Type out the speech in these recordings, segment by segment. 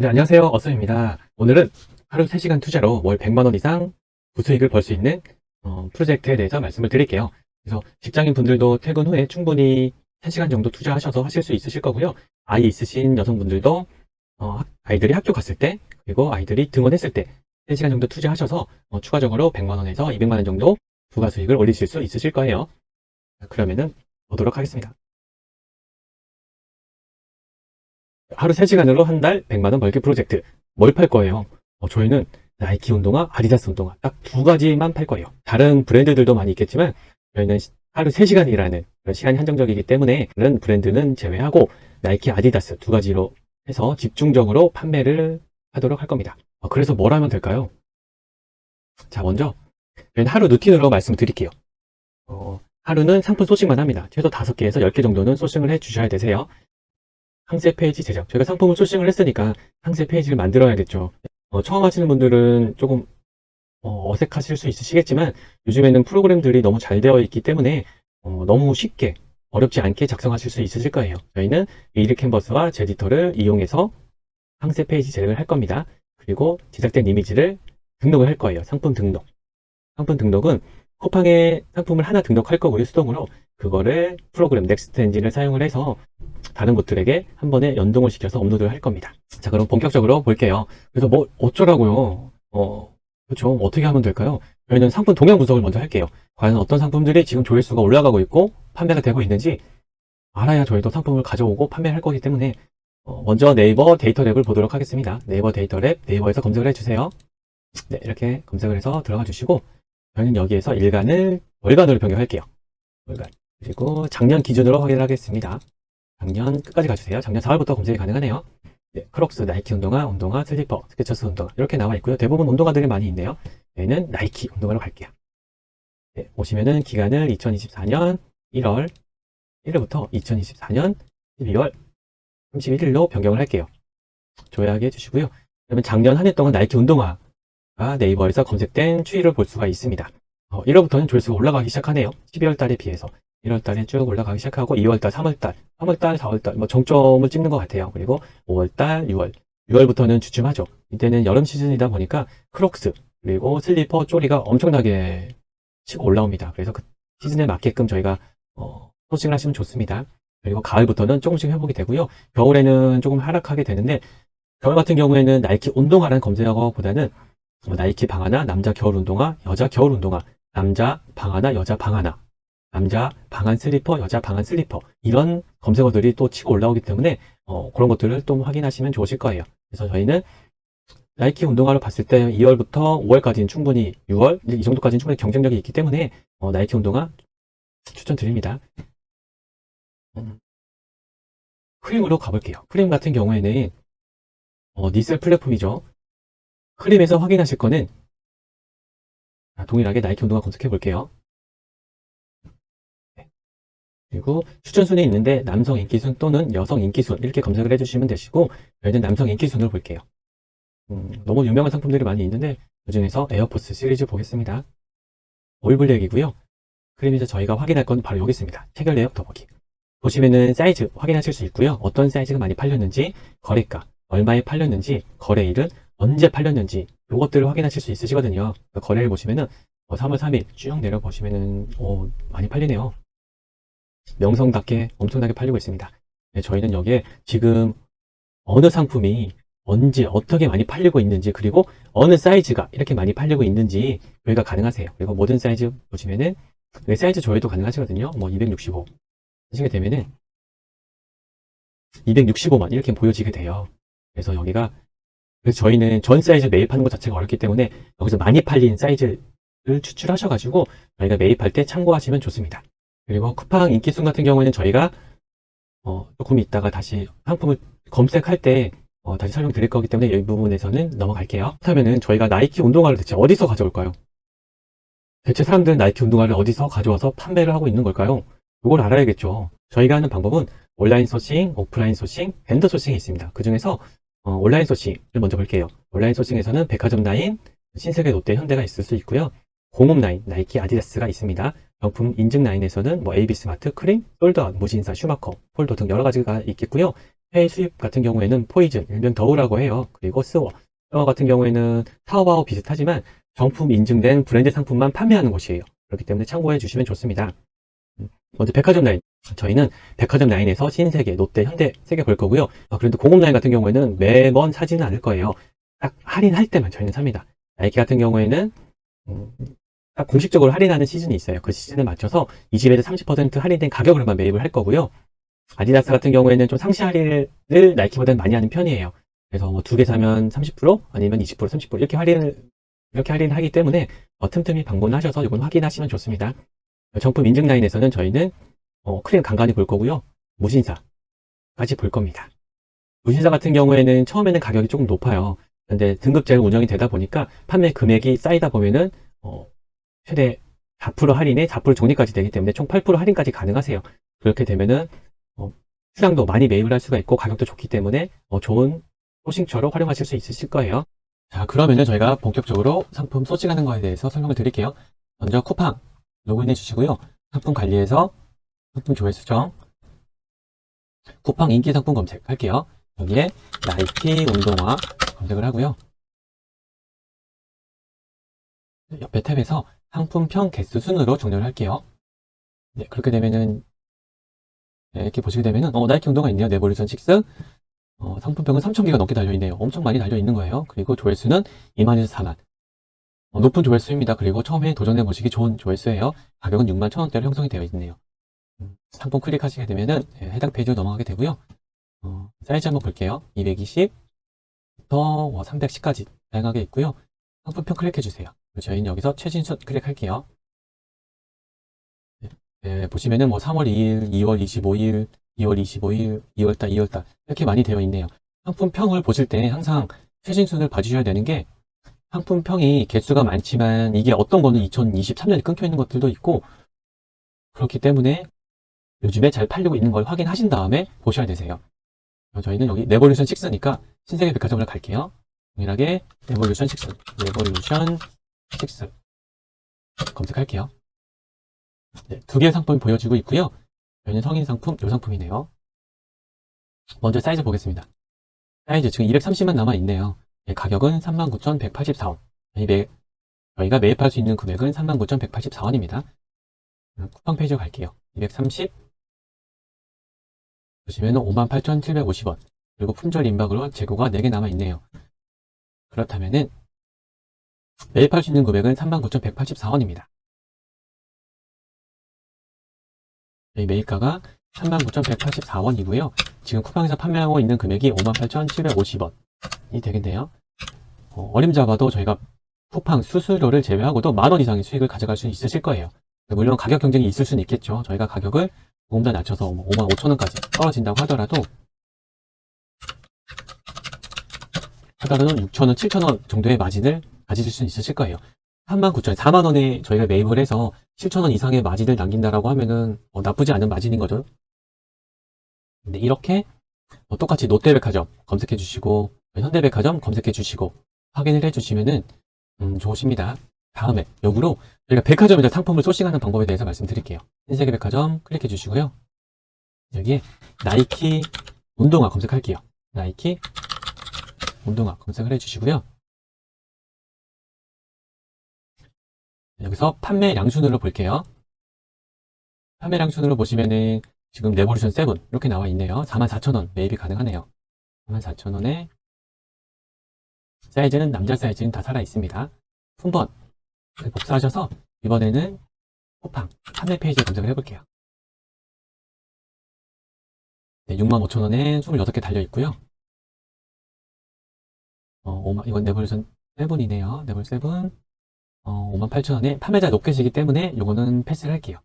네, 안녕하세요. 어썸입니다. 오늘은 하루 3시간 투자로 월 100만원 이상 부수익을 벌 수 있는 어, 프로젝트에 대해서 말씀을 드릴게요. 그래서 직장인 분들도 퇴근 후에 충분히 1시간 정도 투자하셔서 하실 수 있으실 거고요. 아이 있으신 여성분들도 어, 학- 아이들이 학교 갔을 때 그리고 아이들이 등원했을 때 3시간 정도 투자하셔서 어, 추가적으로 100만원에서 200만원 정도 부가 수익을 올리실 수 있으실 거예요. 자, 그러면은 보도록 하겠습니다. 하루 3시간으로 한 달 100만원 벌기 프로젝트. 뭘 팔 거예요? 어, 저희는 나이키 운동화, 아디다스 운동화 딱 두 가지만 팔 거예요. 다른 브랜드들도 많이 있겠지만 저희는 시- 하루 3시간 일하는 그런 시간이 한정적이기 때문에 그런 브랜드는 제외하고 나이키, 아디다스 두 가지로 해서 집중적으로 판매를 하도록 할 겁니다. 어, 그래서 뭘 하면 될까요? 자, 먼저 저희는 하루 루틴으로 말씀드릴게요. 어, 하루는 상품 소싱만 합니다. 최소 5개에서 10개 정도는 소싱을 해 주셔야 되세요. 상세 페이지 제작. 저희가 상품을 소싱을 했으니까 상세 페이지를 만들어야겠죠. 어, 처음 하시는 분들은 조금 어, 색하실 수 있으시겠지만 요즘에는 프로그램들이 너무 잘 되어 있기 때문에 어, 너무 쉽게 어렵지 않게 작성하실 수 있으실 거예요. 저희는 에이드 캔버스와 제디터를 이용해서 상세 페이지 제작을 할 겁니다. 그리고 제작된 이미지를 등록을 할 거예요. 상품 등록. 상품 등록은 쿠팡에 상품을 하나 등록할 거고요. 수동으로 그거를 프로그램 넥스트 엔진을 사용을 해서 다른 곳들에게 한 번에 연동을 시켜서 업로드를 할 겁니다. 자, 그럼 본격적으로 볼게요. 그래서 뭐 어쩌라고요? 어, 그렇죠. 어떻게 하면 될까요? 저희는 상품 동향 분석을 먼저 할게요. 과연 어떤 상품들이 지금 조회수가 올라가고 있고 판매가 되고 있는지 알아야 저희도 상품을 가져오고 판매를 할 거기 때문에 어, 먼저 네이버 데이터 랩을 보도록 하겠습니다. 네이버 데이터 랩 네이버에서 검색을 해주세요. 네, 이렇게 검색을 해서 들어가 주시고 저희는 여기에서 일간을 월간으로 변경할게요. 월간. 그리고 작년 기준으로 확인을 하겠습니다. 작년 끝까지 가주세요. 작년 4월부터 검색이 가능하네요. 네, 크록스, 나이키 운동화, 운동화, 슬리퍼, 스케쳐스 운동화 이렇게 나와 있고요. 대부분 운동화들이 많이 있네요. 저희는 나이키 운동화로 갈게요. 네, 보시면은 기간을 2024년 1월 1일부터 2024년 12월 31일로 변경을 할게요. 조회하게 해주시고요. 그러면 작년 한 해 동안 나이키 운동화가 네이버에서 검색된 추이를 볼 수가 있습니다. 어, 1월부터는 조회수가 올라가기 시작하네요. 12월 달에 비해서. 1월 달에 쭉 올라가기 시작하고 2월 달, 3월 달, 3월 달, 4월 달 뭐 정점을 찍는 것 같아요. 그리고 5월 달, 6월, 6월부터는 주춤하죠. 이때는 여름 시즌이다 보니까 크록스 그리고 슬리퍼 쪼리가 엄청나게 치고 올라옵니다. 그래서 그 시즌에 맞게끔 저희가 어, 소싱을 하시면 좋습니다. 그리고 가을부터는 조금씩 회복이 되고요. 겨울에는 조금 하락하게 되는데 겨울 같은 경우에는 나이키 운동화라는 검색어보다는 뭐 나이키 방하나 남자 겨울 운동화, 여자 겨울 운동화, 남자 방하나 여자 방하나 남자 방한 슬리퍼, 여자 방한 슬리퍼 이런 검색어들이 또 치고 올라오기 때문에 어, 그런 것들을 또 확인하시면 좋으실 거예요. 그래서 저희는 나이키 운동화를 봤을 때 2월부터 5월까지는 충분히 6월 이 정도까지는 충분히 경쟁력이 있기 때문에 어, 나이키 운동화 추천드립니다. 음, 크림으로 가볼게요. 크림 같은 경우에는 어, 니셀 플랫폼이죠. 크림에서 확인하실 거는 자, 동일하게 나이키 운동화 검색해 볼게요. 그리고 추천순위 있는데 남성 인기순 또는 여성 인기순 이렇게 검색을 해주시면 되시고 저희는 남성 인기순을 볼게요. 음, 너무 유명한 상품들이 많이 있는데 그중에서 에어포스 시리즈 보겠습니다. 올블랙이고요. 크림에서 저희가 확인할 건 바로 여기 있습니다. 체결 내역 더보기. 보시면은 사이즈 확인하실 수 있고요. 어떤 사이즈가 많이 팔렸는지, 거래가, 얼마에 팔렸는지, 거래일은 언제 팔렸는지 이것들을 확인하실 수 있으시거든요. 그러니까 거래일 보시면은 어, 3월 3일 쭉 내려 보시면은 어, 많이 팔리네요. 명성답게 엄청나게 팔리고 있습니다. 네, 저희는 여기에 지금 어느 상품이 언제 어떻게 많이 팔리고 있는지 그리고 어느 사이즈가 이렇게 많이 팔리고 있는지 조회가 가능하세요. 그리고 모든 사이즈 보시면은 네, 사이즈 조회도 가능하시거든요. 뭐 265 하시게 되면은 265만 이렇게 보여지게 돼요. 그래서 여기가 그래서 저희는 전 사이즈 매입하는 것 자체가 어렵기 때문에 여기서 많이 팔린 사이즈를 추출하셔가지고 저희가 매입할 때 참고하시면 좋습니다. 그리고 쿠팡 인기순 같은 경우에는 저희가 어, 조금 있다가 다시 상품을 검색할 때 어, 다시 설명드릴 거기 때문에 이 부분에서는 넘어갈게요. 그렇다면은 저희가 나이키 운동화를 대체 어디서 가져올까요? 대체 사람들은 나이키 운동화를 어디서 가져와서 판매를 하고 있는 걸까요? 이걸 알아야겠죠. 저희가 하는 방법은 온라인 소싱, 오프라인 소싱, 벤더 소싱이 있습니다. 그 중에서 어, 온라인 소싱을 먼저 볼게요. 온라인 소싱에서는 백화점 라인, 신세계, 롯데, 현대가 있을 수 있고요. 공업 라인, 나이키, 아디다스가 있습니다. 명품 인증 라인에서는 뭐 AB 스마트, 크림, 솔드아웃, 무신사, 슈마커, 폴더 등 여러 가지가 있겠고요. 해외 수입 같은 경우에는 포이즌, 일명 더우라고 해요. 그리고 스워. 스워 같은 경우에는 타오바오 비슷하지만 정품 인증된 브랜드 상품만 판매하는 곳이에요. 그렇기 때문에 참고해 주시면 좋습니다. 음, 먼저 백화점 라인. 저희는 백화점 라인에서 신세계, 롯데, 현대 세 개 볼 거고요. 아, 그런데 공업 라인 같은 경우에는 매번 사지는 않을 거예요. 딱 할인할 때만 저희는 삽니다. 나이키 같은 경우에는 음, 딱 공식적으로 할인하는 시즌이 있어요. 그 시즌에 맞춰서 20에서 30% 할인된 가격으로만 매입을 할 거고요. 아디다스 같은 경우에는 좀 상시 할인을 나이키보다는 많이 하는 편이에요. 그래서 뭐 두 개 사면 30% 아니면 20% 30% 이렇게 할인을 이렇게 할인을 하기 때문에 어, 틈틈이 방문하셔서 이건 확인하시면 좋습니다. 정품 인증 라인에서는 저희는 어, 크림 간간히 볼 거고요. 무신사까지 볼 겁니다. 무신사 같은 경우에는 처음에는 가격이 조금 높아요. 근데 등급제로 운영이 되다 보니까 판매 금액이 쌓이다 보면은 어, 최대 4% 할인에 4% 적립까지 되기 때문에 총 8% 할인까지 가능하세요. 그렇게 되면은 어, 수량도 많이 매입을 할 수가 있고 가격도 좋기 때문에 어, 좋은 소싱처로 활용하실 수 있으실 거예요. 자, 그러면은 저희가 본격적으로 상품 소싱하는 거에 대해서 설명을 드릴게요. 먼저 쿠팡 로그인해 주시고요. 상품 관리에서 상품 조회 수정 쿠팡 인기 상품 검색할게요. 여기에 나이키 운동화 검색을 하고요. 옆에 탭에서 상품평 개수 순으로 정렬을 할게요. 네, 그렇게 되면은 네, 이렇게 보시게 되면은 어, 나이키 운동화 있네요. 네버리션 6 어, 상품평은 3,000개가 넘게 달려있네요. 엄청 많이 달려있는 거예요. 그리고 조회수는 2만에서 4만. 어, 높은 조회수입니다. 그리고 처음에 도전해 보시기 좋은 조회수예요. 가격은 6만 1,000원대로 형성이 되어 있네요. 음, 상품 클릭하시게 되면은 예, 해당 페이지로 넘어가게 되고요. 어, 사이즈 한번 볼게요. 220부터 310까지 다양하게 있고요. 상품평 클릭해 주세요. 저희는 여기서 최신순 클릭할게요. 네, 네, 보시면은 뭐 3월 2일, 2월 25일, 2월 25일, 2월달, 2월달 이렇게 많이 되어 있네요. 상품평을 보실 때 항상 최신순을 봐주셔야 되는 게 상품평이 개수가 많지만 이게 어떤 거는 2023년에 끊겨 있는 것들도 있고 그렇기 때문에 요즘에 잘 팔리고 있는 걸 확인하신 다음에 보셔야 되세요. 저희는 여기 레볼루션 6니까 신세계 백화점을 갈게요. 동일하게 레볼루션 6, 레볼루션 6 검색할게요. 네, 두 개의 상품이 보여지고 있고요. 저희는 성인 상품, 요 상품이네요. 먼저 사이즈 보겠습니다. 사이즈 지금 230만 남아 있네요. 네, 가격은 39,184원. 매, 저희가 매입할 수 있는 금액은 39,184원입니다. 쿠팡 페이지로 갈게요. 230 보시면 58,750원. 그리고 품절 임박으로 재고가 4개 남아 있네요. 그렇다면은 매입할 수 있는 금액은 39,184원입니다. 이 매입가가 39,184원이고요. 지금 쿠팡에서 판매하고 있는 금액이 58,750원이 되겠네요. 어, 림 잡아도 저희가 쿠팡 수수료를 제외하고도 만 원 이상의 수익을 가져갈 수 있으실 거예요. 물론 가격 경쟁이 있을 수는 있겠죠. 저희가 가격을 조금 더 낮춰서 5만 5천 원까지 떨어진다고 하더라도 하더라도 6천 원, 7천 원 정도의 마진을 가지실 수 있으실 거예요. 3만 9천, 4만 원에 저희가 매입을 해서 7천 원 이상의 마진을 남긴다라고 하면은 어, 나쁘지 않은 마진인 거죠. 근데 이렇게 어, 똑같이 롯데백화점 검색해 주시고 현대백화점 검색해 주시고 확인을 해 주시면은 음, 좋으십니다. 다음에 역으로 저희가 백화점에서 상품을 소싱하는 방법에 대해서 말씀드릴게요. 신세계 백화점 클릭해 주시고요. 여기에 나이키 운동화 검색할게요. 나이키 운동화 검색을 해 주시고요. 여기서 판매량 순으로 볼게요. 판매량 순으로 보시면은 지금 레볼루션 7 이렇게 나와 있네요. 44,000원 매입이 가능하네요. 44,000원에 사이즈는 남자 사이즈는 다 살아 있습니다. 품번 복사하셔서 이번에는 쿠팡 판매 페이지에 검색을 해볼게요. 네, 65,000원에 26개 달려 있고요. 어, 5만, 이건 레볼루션 7이네요. 레볼 7 어, 58,000원에 판매자 높게시기 때문에 요거는 패스를 할게요.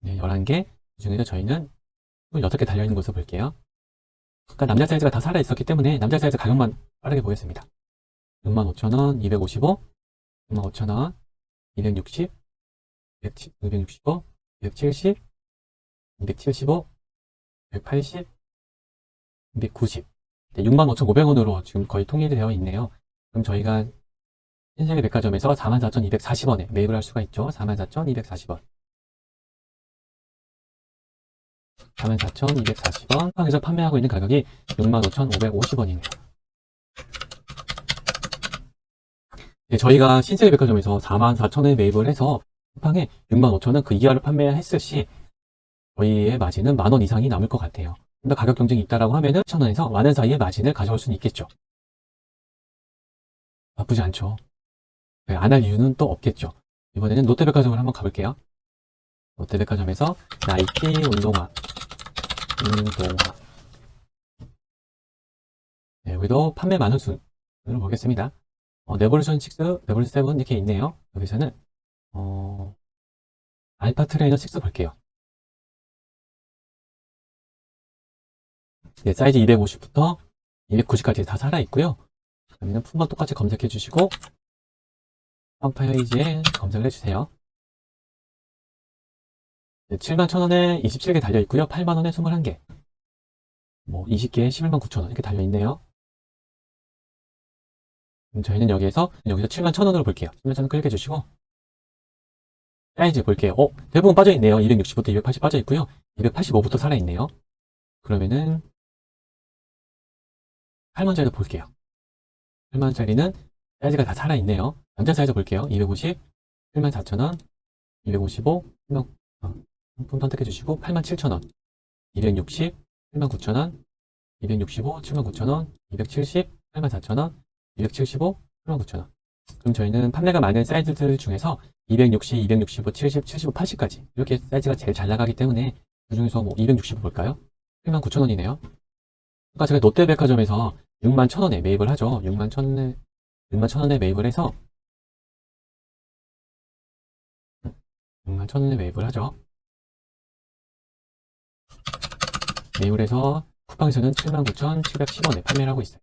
네, 11개. 그 중에서 저희는 26개 달려있는 것을 볼게요. 그러니까 남자 사이즈가 다 살아있었기 때문에 남자 사이즈 가격만 빠르게 보겠습니다. 65,000원, 255, 65,000원, 260, 265, 270, 275, 180, 290. 네, 65,500원으로 지금 거의 통일이 되어 있네요. 그럼 저희가 신세계 백화점에서 44,240원에 매입을 할 수가 있죠. 44,240원. 44,240원. 쿠팡에서 판매하고 있는 가격이 65,550원이네요. 네, 저희가 신세계 백화점에서 44,000원에 매입을 해서 쿠팡에 65,000원 그 이하를 판매했을 시 저희의 마진은 만 원 이상이 남을 것 같아요. 좀더 가격 경쟁이 있다라고 하면은 1,000원에서 만원 사이의 마진을 가져올 수는 있겠죠. 나쁘지 않죠. 네, 안할 이유는 또 없겠죠. 이번에는 롯데백화점을 한번 가볼게요. 롯데백화점에서 나이키 운동화, 운동화. 네, 여기도 판매 많은 순으로 보겠습니다. 어, 레볼루션 6, 레볼루션 7 이렇게 있네요. 여기서는 어, 알파 트레이너 6 볼게요. 네, 사이즈 250부터 290까지 다 살아있고요. 그러면 품번 똑같이 검색해 주시고 펑파이지에 검색을 해주세요. 네, 71,000원에 27개 달려있고요. 8만 원에 21개. 뭐 20개에 11만 9천원 이렇게 달려있네요. 저희는 여기에서 여기서 7만 1,000원으로 볼게요. 7만 1,000원 클릭해 주시고 사이즈 볼게요. 어, 대부분 빠져 있네요. 260부터 280 빠져 있고요. 285부터 살아 있네요. 그러면은 8만짜리도 볼게요. 8만짜리는 사이즈가 다 살아있네요. 전체 사이즈 볼게요. 250, 74,000원, 255, 7만, 어, 상품 선택해 주시고 87,000원, 260, 79,000원, 265, 79,000원, 270, 84,000원, 275, 79,000원. 그럼 저희는 판매가 많은 사이즈들 중에서 260, 265, 70, 75, 80까지 이렇게 사이즈가 제일 잘 나가기 때문에 그 중에서 뭐 265 볼까요? 79,000원이네요. 그러니까 제가 롯데백화점에서 6만 1,000원에 매입을 하죠. 6만 1,000원에 6만 1,000원에 매입을 해서 6만 1,000원에 매입을 하죠. 매입을 해서 쿠팡에서는 79,710원에 판매를 하고 있어요.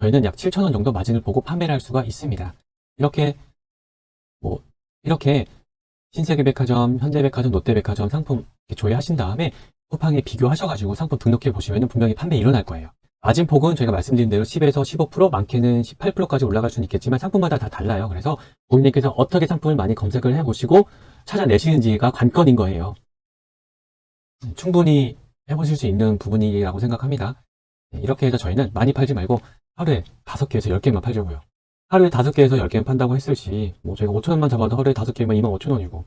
저희는 약 7,000원 정도 마진을 보고 판매를 할 수가 있습니다. 이렇게 뭐 이렇게 신세계백화점, 현대백화점, 롯데백화점 상품 조회하신 다음에 쿠팡에 비교하셔가지고 상품 등록해 보시면 분명히 판매 일어날 거예요. 마진폭은 저희가 말씀드린 대로 10에서 15%, 많게는 18%까지 올라갈 수는 있겠지만 상품마다 다 달라요. 그래서 고객님께서 어떻게 상품을 많이 검색을 해보시고 찾아내시는지가 관건인 거예요. 충분히 해보실 수 있는 부분이라고 생각합니다. 네, 이렇게 해서 저희는 많이 팔지 말고 하루에 5개에서 10개만 팔자고요. 하루에 5개에서 10개만 판다고 했을 시, 뭐 저희가 5천원만 잡아도 하루에 5개면 2만 5천원이고,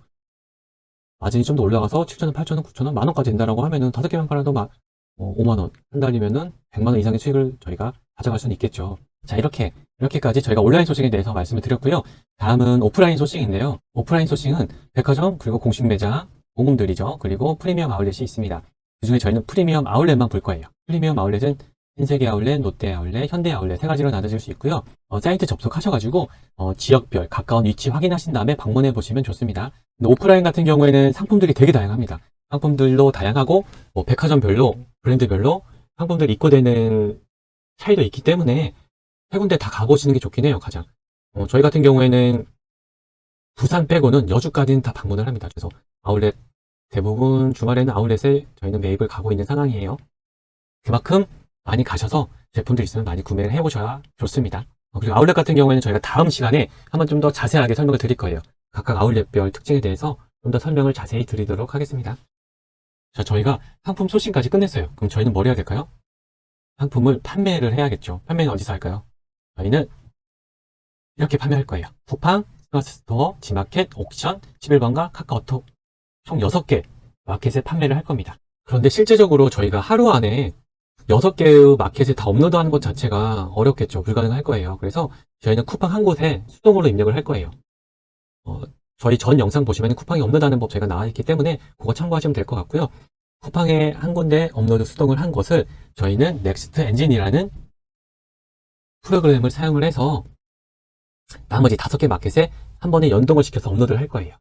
마진이 좀 더 올라가서 7천원, 8천원, 9천원, 만원까지 된다라고 하면은 5개만 팔아도 막 5만원, 한 달이면은 100만원 이상의 수익을 저희가 가져갈 수는 있겠죠. 자, 이렇게, 이렇게까지 저희가 온라인 소싱에 대해서 말씀을 드렸고요. 다음은 오프라인 소싱인데요. 오프라인 소싱은 백화점, 그리고 공식 매장, 공금들이죠. 그리고 프리미엄 아울렛이 있습니다. 그 중에 저희는 프리미엄 아울렛만 볼 거예요. 프리미엄 아울렛은 신세계 아울렛, 롯데 아울렛, 현대 아울렛 세 가지로 나눠질 수 있고요. 어, 사이트 접속하셔가지고 어, 지역별 가까운 위치 확인하신 다음에 방문해 보시면 좋습니다. 오프라인 같은 경우에는 상품들이 되게 다양합니다. 상품들도 다양하고 뭐 백화점별로 브랜드별로 상품들이 입고되는 차이도 있기 때문에 세 군데 다 가보시는 게 좋긴 해요. 가장 어, 저희 같은 경우에는 부산 빼고는 여주까지는 다 방문을 합니다. 그래서 아울렛 대부분 주말에는 아울렛에 저희는 매입을 가고 있는 상황이에요. 그만큼 많이 가셔서 제품들 있으면 많이 구매를 해보셔야 좋습니다. 어, 그리고 아울렛 같은 경우에는 저희가 다음 시간에 한번 좀 더 자세하게 설명을 드릴 거예요. 각각 아울렛별 특징에 대해서 좀 더 설명을 자세히 드리도록 하겠습니다. 자, 저희가 상품 소싱까지 끝냈어요. 그럼 저희는 뭘 해야 될까요? 상품을 판매를 해야겠죠. 판매는 어디서 할까요? 저희는 이렇게 판매할 거예요. 쿠팡, 스마트 스토어, 지마켓, 옥션, 11번가, 카카오톡 총 6개 마켓에 판매를 할 겁니다. 그런데 실제적으로 저희가 하루 안에 6개의 마켓에 다 업로드하는 것 자체가 어렵겠죠. 불가능할 거예요. 그래서 저희는 쿠팡 한 곳에 수동으로 입력을 할 거예요. 어, 저희 전 영상 보시면 쿠팡이 업로드하는 법 제가 나와 있기 때문에 그거 참고하시면 될 것 같고요. 쿠팡에 한 군데 업로드 수동을 한 것을 저희는 넥스트 엔진이라는 프로그램을 사용을 해서 나머지 다섯 개 마켓에 한 번에 연동을 시켜서 업로드를 할 거예요.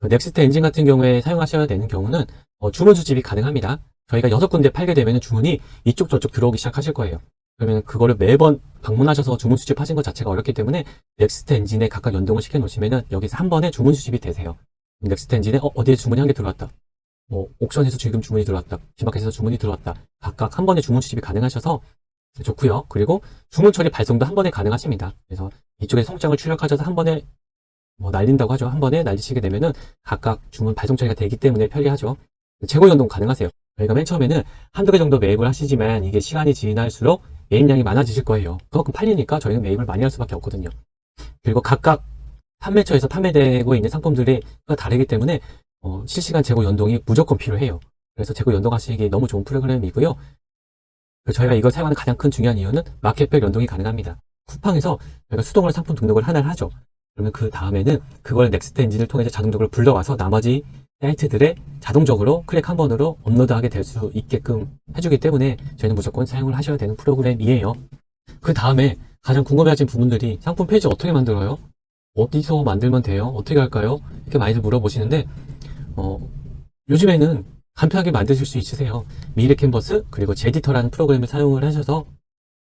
그 넥스트 엔진 같은 경우에 사용하셔야 되는 경우는 어, 주문 수집이 가능합니다. 저희가 여섯 군데 팔게 되면 주문이 이쪽 저쪽 들어오기 시작하실 거예요. 그러면 그거를 매번 방문하셔서 주문 수집하신 것 자체가 어렵기 때문에 넥스트 엔진에 각각 연동을 시켜 놓으시면은 여기서 한 번에 주문 수집이 되세요. 넥스트 엔진에 어, 어디에 주문이 한 개 들어왔다. 뭐 옥션에서 지금 주문이 들어왔다. 지마켓에서 주문이 들어왔다. 각각 한 번에 주문 수집이 가능하셔서 좋고요. 그리고 주문 처리 발송도 한 번에 가능하십니다. 그래서 이쪽에 송장을 출력하셔서 한 번에 뭐 날린다고 하죠. 한 번에 날리시게 되면은 각각 주문 발송 처리가 되기 때문에 편리하죠. 재고 연동 가능하세요. 저희가 맨 처음에는 한두 개 정도 매입을 하시지만 이게 시간이 지날수록 매입량이 많아지실 거예요. 그만큼 팔리니까 저희는 매입을 많이 할 수밖에 없거든요. 그리고 각각 판매처에서 판매되고 있는 상품들이 다르기 때문에 어, 실시간 재고 연동이 무조건 필요해요. 그래서 재고 연동하시기 너무 좋은 프로그램이고요. 그리고 저희가 이걸 사용하는 가장 큰 중요한 이유는 마켓별 연동이 가능합니다. 쿠팡에서 저희가 수동으로 상품 등록을 하나를 하죠. 그러면 그 다음에는 그걸 넥스트 엔진을 통해서 자동적으로 불러와서 나머지 사이트들에 자동적으로 클릭 한 번으로 업로드하게 될 수 있게끔 해주기 때문에 저희는 무조건 사용을 하셔야 되는 프로그램이에요. 그 다음에 가장 궁금해하신 부분들이 상품 페이지 어떻게 만들어요? 어디서 만들면 돼요? 어떻게 할까요? 이렇게 많이들 물어보시는데 어, 요즘에는 간편하게 만드실 수 있으세요. 미래 캔버스 그리고 제디터라는 프로그램을 사용을 하셔서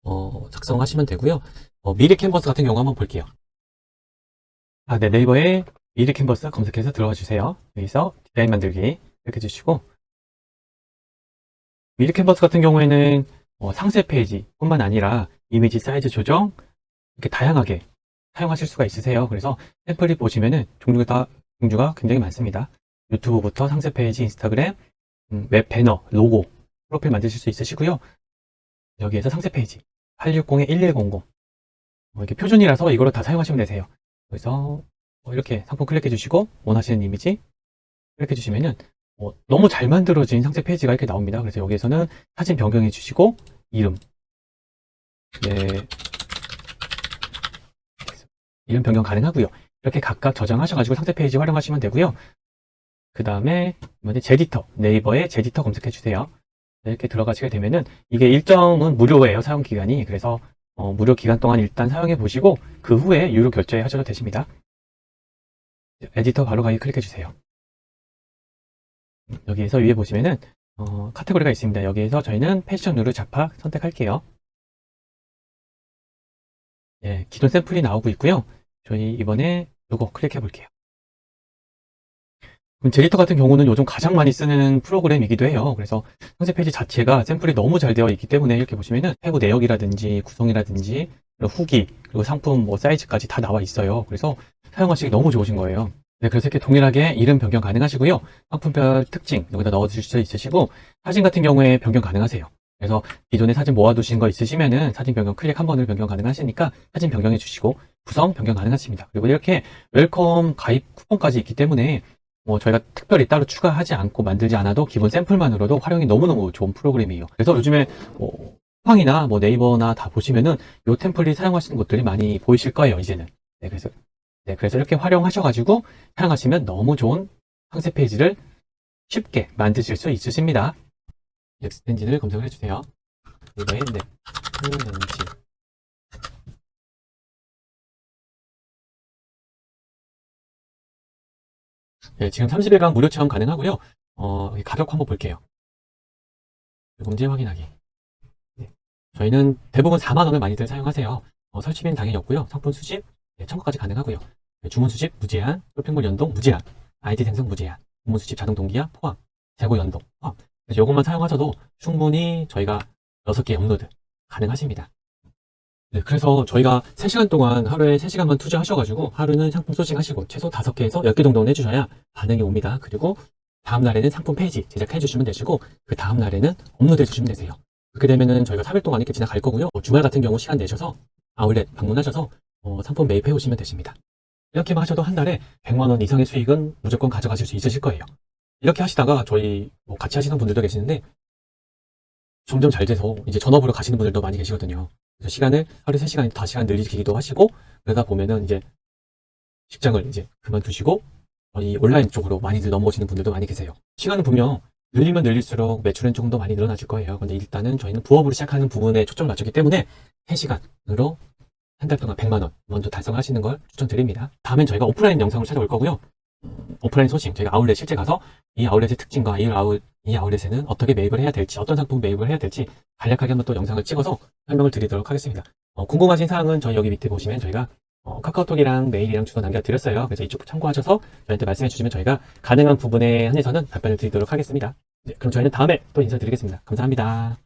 어, 작성하시면 되고요. 어, 미래 캔버스 같은 경우 한번 볼게요. 아, 네, 네이버에 미래 캔버스 검색해서 들어가 주세요. 여기서 디자인 만들기 이렇게 주시고 미래 캔버스 같은 경우에는 어, 상세 페이지뿐만 아니라 이미지 사이즈 조정 이렇게 다양하게 사용하실 수가 있으세요. 그래서 템플릿 보시면은 종류가 다 종류가 굉장히 많습니다. 유튜브부터 상세 페이지, 인스타그램, 음, 웹 배너, 로고, 프로필 만드실 수 있으시고요. 여기에서 상세 페이지 860에 1100 어, 이렇게 표준이라서 이걸로 다 사용하시면 되세요. 그래서 어, 이렇게 상품 클릭해 주시고 원하시는 이미지 클릭해 주시면은 어, 너무 잘 만들어진 상세 페이지가 이렇게 나옵니다. 그래서 여기에서는 사진 변경해 주시고 이름 네 이름 변경 가능하고요. 이렇게 각각 저장하셔가지고 상세 페이지 활용하시면 되고요. 그 다음에 제디터 네이버에 제디터 검색해 주세요. 네, 이렇게 들어가시게 되면은 이게 일정은 무료예요 사용 기간이 그래서 어, 무료 기간 동안 일단 사용해 보시고 그 후에 유료 결제하셔도 되십니다. 에디터 바로 가기 클릭해 주세요. 여기에서 위에 보시면은 어, 카테고리가 있습니다. 여기에서 저희는 패션으로 잡화 선택할게요. 예, 기존 샘플이 나오고 있고요. 저희 이번에 이거 클릭해 볼게요. 그럼 제디터 같은 경우는 요즘 가장 많이 쓰는 프로그램이기도 해요. 그래서 상세 페이지 자체가 샘플이 너무 잘 되어 있기 때문에 이렇게 보시면은 해부 내역이라든지 구성이라든지 후기 그리고 상품 뭐 사이즈까지 다 나와 있어요. 그래서 사용하시기 너무 좋으신 거예요. 네, 그래서 이렇게 동일하게 이름 변경 가능하시고요. 상품별 특징 여기다 넣어주실 수 있으시고 사진 같은 경우에 변경 가능하세요. 그래서 기존에 사진 모아두신 거 있으시면은 사진 변경 클릭 한 번을 변경 가능하시니까 사진 변경해 주시고 구성 변경 가능하십니다. 그리고 이렇게 웰컴 가입 쿠폰까지 있기 때문에 뭐 저희가 특별히 따로 추가하지 않고 만들지 않아도 기본 샘플만으로도 활용이 너무너무 좋은 프로그램이에요. 그래서 요즘에 뭐 쿠팡이나 뭐 네이버나 다 보시면은 요 템플릿 사용하시는 것들이 많이 보이실 거예요, 이제는. 네, 그래서 네, 그래서 이렇게 활용하셔가지고 사용하시면 너무 좋은 상세 페이지를 쉽게 만드실 수 있으십니다. 엔진을 검색을 해주세요. 이거에 네, 엔진. 네, 지금 30일간 무료 체험 가능하고요. 어, 가격 한번 볼게요. 문제 확인하기. 네, 저희는 대부분 4만 원을 많이들 사용하세요. 어, 설치비는 당연히 없고요. 상품 수집, 네, 청구까지 가능하고요. 네, 주문 수집 무제한, 쇼핑몰 연동 무제한, 아이디 생성 무제한, 주문 수집 자동 동기화 포함, 재고 연동 포함. 그래서 이것만 사용하셔도 충분히 저희가 6개 업로드 가능하십니다. 네, 그래서 저희가 3시간 동안 하루에 3시간만 투자하셔가지고 하루는 상품 소싱하시고 최소 5개에서 10개 정도는 해주셔야 반응이 옵니다. 그리고 다음 날에는 상품 페이지 제작해 주시면 되시고 그 다음 날에는 업로드 해 주시면 되세요. 그렇게 되면은 저희가 3일 동안 이렇게 지나갈 거고요. 어, 주말 같은 경우 시간 내셔서 아울렛 방문하셔서 어, 상품 매입해 오시면 되십니다. 이렇게만 하셔도 한 달에 100만 원 이상의 수익은 무조건 가져가실 수 있으실 거예요. 이렇게 하시다가 저희 뭐 같이 하시는 분들도 계시는데 점점 잘 돼서 이제 전업으로 가시는 분들도 많이 계시거든요. 그래서 시간을 하루 3시간, 5시간 늘리기도 하시고 그러다 보면은 이제 직장을 이제 그만두시고 이 온라인 쪽으로 많이들 넘어오시는 분들도 많이 계세요. 시간은 분명 늘리면 늘릴수록 매출은 조금 더 많이 늘어나실 거예요. 근데 일단은 저희는 부업으로 시작하는 부분에 초점을 맞췄기 때문에 3시간으로 한 달 동안 100만 원 먼저 달성하시는 걸 추천드립니다. 다음엔 저희가 오프라인 영상을 찾아올 거고요. 오프라인 소싱, 저희가 아울렛 실제 가서 이 아울렛의 특징과 이, 아울, 이 아울렛에는 어떻게 매입을 해야 될지, 어떤 상품 매입을 해야 될지 간략하게 한번 또 영상을 찍어서 설명을 드리도록 하겠습니다. 어, 궁금하신 사항은 저희 여기 밑에 보시면 저희가 어, 카카오톡이랑 메일이랑 주소 남겨드렸어요. 그래서 이쪽 참고하셔서 저희한테 말씀해 주시면 저희가 가능한 부분에 한해서는 답변을 드리도록 하겠습니다. 네, 그럼 저희는 다음에 또 인사드리겠습니다. 감사합니다.